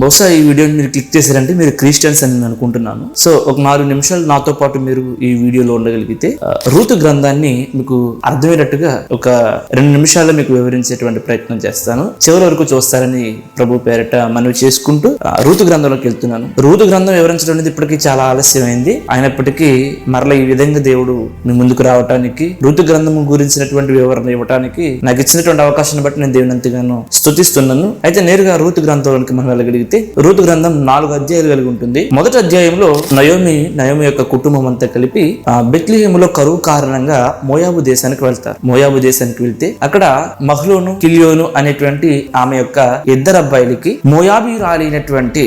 బహుశా ఈ వీడియోని మీరు క్లిక్ చేశారంటే మీరు క్రిస్టియన్స్ అని నేను అనుకుంటున్నాను. సో ఒక నాలుగు నిమిషాలు నాతో పాటు మీరు ఈ వీడియోలో ఉండగలిగితే రూతు గ్రంథాన్ని మీకు అర్థమయ్యేటట్టుగా ఒక రెండు నిమిషాల్లో మీకు వివరించేటువంటి ప్రయత్నం చేస్తాను. చివరి వరకు చూస్తారని ప్రభు పేరట మనవి చేసుకుంటూ ఆ, రూతు గ్రంథంలోకి వెళ్తున్నాను. రూతు గ్రంథం వివరించడం అనేది ఇప్పటికీ చాలా ఆలస్యమైంది. అయినప్పటికీ మరలా ఈ విధంగా దేవుడు మీ ముందుకు రావటానికి ఋతు గ్రంథము గురించినటువంటి వివరణ ఇవ్వడానికి నాకు ఇచ్చినటువంటి అవకాశాన్ని బట్టి నేను దేవుని ఎంతగానో అయితే నేరుగా రూతు గ్రంథంలోకి మనం వెళ్ళగలిగితే రూతు గ్రంథం నాలుగు అధ్యాయాలు కలిగి ఉంటుంది. మొదటి అధ్యాయంలో నయోమి నయోమి యొక్క కుటుంబం అంతా కలిపి బెత్లిహేములో కరువు కారణంగా మోయాబు దేశానికి వెళ్తారు. మోయాబు దేశానికి వెళ్తే అక్కడ మహ్లోను కిలియోను అనేటువంటి ఆమె యొక్క ఇద్దరు అబ్బాయిలకి మోయాబీ రాలినటువంటి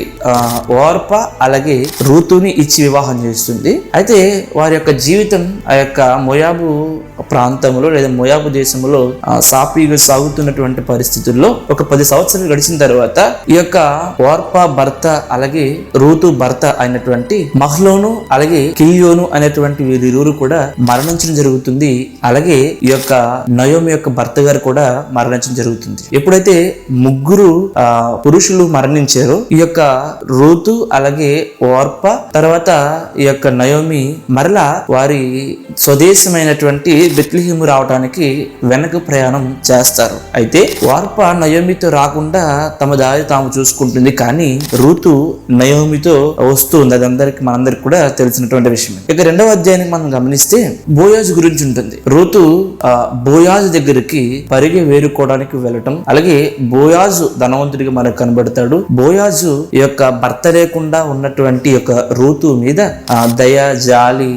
ఓర్ప అలాగే రూతుని ఇచ్చి వివాహం చేస్తుంది. అయితే వారి యొక్క జీవితం ఆ యొక్క మోయాబు ప్రాంతంలో లేదా మొయాబు దేశంలో సాఫీగా సాగుతున్నటువంటి పరిస్థితుల్లో ఒక పది సంవత్సరాలు గడిచిన తర్వాత ఈ యొక్క వార్పా భర్త అలాగే రూతు భర్త అయినటువంటి మహ్లోను అలాగే కిలియోను అనేటువంటి వీరిరువురు కూడా మరణించడం జరుగుతుంది. అలాగే ఈ యొక్క నయోమి యొక్క భర్త గారు కూడా మరణించడం జరుగుతుంది. ఎప్పుడైతే ముగ్గురు ఆ, పురుషులు మరణించారో ఈ యొక్క రూతు అలాగే వార్ప తర్వాత ఈ యొక్క నయోమి మరలా వారి స్వదేశమైనటువంటి బెత్లిహిము రావడానికి వెనక ప్రయాణం చేస్తారు. అయితే వార్ప నయోమితో రాకుండా తమ దారి తాము చూసుకుంటుంది. కానీ ఋతు నయోమితో వస్తుంది అది అందరికి మనందరికి కూడా తెలిసినటువంటి విషయం ఇక రెండవ అధ్యాయానికి మనం గమనిస్తే బోయాజ్ గురించి ఉంటుంది. ఋతు బోయాజ్ దగ్గరికి పరిగె వేరుకోవడానికి వెళ్ళటం. అలాగే బోయాజు ధనవంతుడిగా మనకు కనబడతాడు. బోయాజు యొక్క భర్త లేకుండా ఉన్నటువంటి యొక్క ఋతు మీద దయ జాలి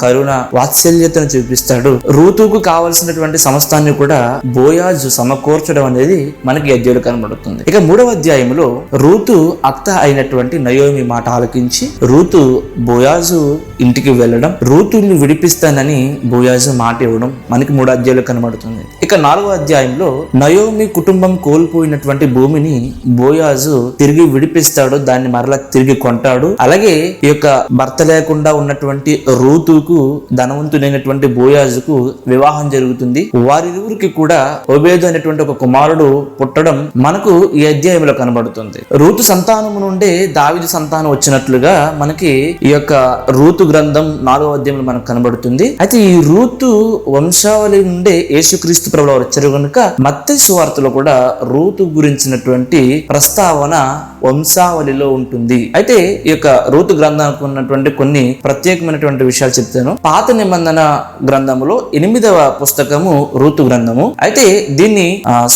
కరుణ వాత్సల్యతను చూపిస్తాడు. రూతుకు కావలసినటువంటి సమస్తాన్ని కూడా బోయాజు సమకూర్చడం అనేది మనకి ఈ అధ్యాయులు కనబడుతుంది. ఇక మూడవ అధ్యాయంలో రూతు అత్త అయినటువంటి నయోమి మాట ఆలకించి రూతు బోయాజు ఇంటికి వెళ్ళడం రూతుని విడిపిస్తానని బోయాజు మాట ఇవ్వడం మనకి మూడు అధ్యాయులు కనబడుతుంది. ఇక నాలుగో అధ్యాయంలో నయోమి కుటుంబం కోల్పోయినటువంటి భూమిని బోయాజు తిరిగి విడిపిస్తాడు దాన్ని మరలా తిరిగి కొంటాడు. అలాగే ఈ యొక్క భర్త లేకుండా ఉన్నటువంటి రూతుకు ధనవంతుడైనటువంటి బోయాజుకు వివాహం జరుగుతుంది. వారిరువురికి కూడా ఒబేదు అనేటువంటి ఒక కుమారుడు పుట్టడం మనకు ఈ అధ్యాయంలో కనబడుతుంది. రూతు సంతానం నుండే దావిది సంతానం వచ్చినట్లుగా మనకి ఈ యొక్క రూతు గ్రంథం నాలుగో అధ్యాయంలో మనకు కనబడుతుంది. అయితే ఈ రూతు వంశావళి నుండే యేసుక్రీస్తు ప్రభువు వచ్చారు కనుక మత్తే సువార్తలో కూడా రూతు గురించినటువంటి ప్రస్తావన వంశావళిలో ఉంటుంది. అయితే ఈ యొక్క రూతు గ్రంథానికి ఉన్నటువంటి కొన్ని ప్రత్యేకమైనటువంటి విషయాలు చెప్తాను. పాత నిబంధన గ్రంథములో ఎనిమిదవ పుస్తకము రూతు గ్రంథము. అయితే దీన్ని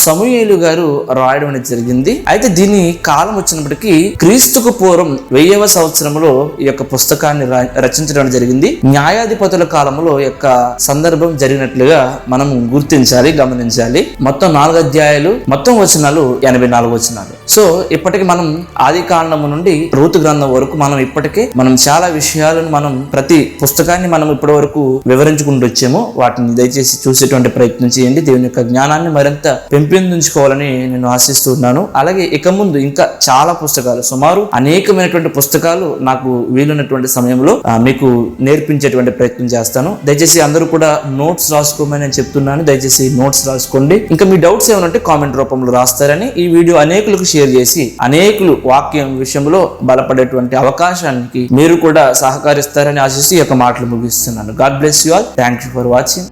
సమూహేలు గారు రాయడం అనేది జరిగింది. అయితే దీని కాలం వచ్చినప్పటికీ క్రీస్తుకు పూర్వం వెయ్యవ సంవత్సరంలో ఈ యొక్క పుస్తకాన్ని రచించడం జరిగింది. న్యాయాధిపతుల కాలంలో ఈ యొక్క సందర్భం జరిగినట్లుగా మనం గుర్తించాలి. గమనించాలి. మొత్తం నాలుగు అధ్యాయాలు మొత్తం వచనాలు ఎనభై నాలుగు వచనాలు. సో ఇప్పటికి మనం ఆది కాండము నుండి రూతు గ్రంథం వరకు మనం ఇప్పటికే మనం చాలా విషయాలను మనం ప్రతి పుస్తకాన్ని మనం ఇప్పటి వరకు వివరించుకుంటూ వచ్చాము. వాటిని దయచేసి చూసేటువంటి ప్రయత్నం చేయండి. దేవుని యొక్క జ్ఞానాన్ని మరింత పెంపొందించుకోవాలని నేను ఆశిస్తున్నాను అలాగే ఇక ముందు ఇంకా చాలా పుస్తకాలు సుమారు అనేకమైనటువంటి పుస్తకాలు నాకు వీలున్నటువంటి సమయంలో మీకు నేర్పించేటువంటి ప్రయత్నం చేస్తాను. దయచేసి అందరూ కూడా నోట్స్ రాసుకోమని నేను చెప్తున్నాను. దయచేసి నోట్స్ రాసుకోండి. ఇంకా మీ డౌట్స్ ఏమైనా కామెంట్ రూపంలో రాస్తారని ఈ వీడియో అనేకులకు షేర్ చేసి అనేకులు వాక్యం విషయంలో బలపడేటువంటి అవకాశానికి మీరు కూడా సహకరిస్తారని ఆశిస్తూ ఈ యొక్క మాటలు ముగిస్తున్నాను. God bless you all thank you for watching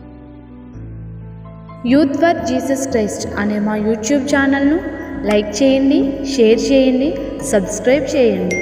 youth for Jesus Christ అనే మా యూట్యూబ్ ఛానల్ను లైక్ చేయండి షేర్ చేయండి సబ్స్క్రైబ్ చేయండి.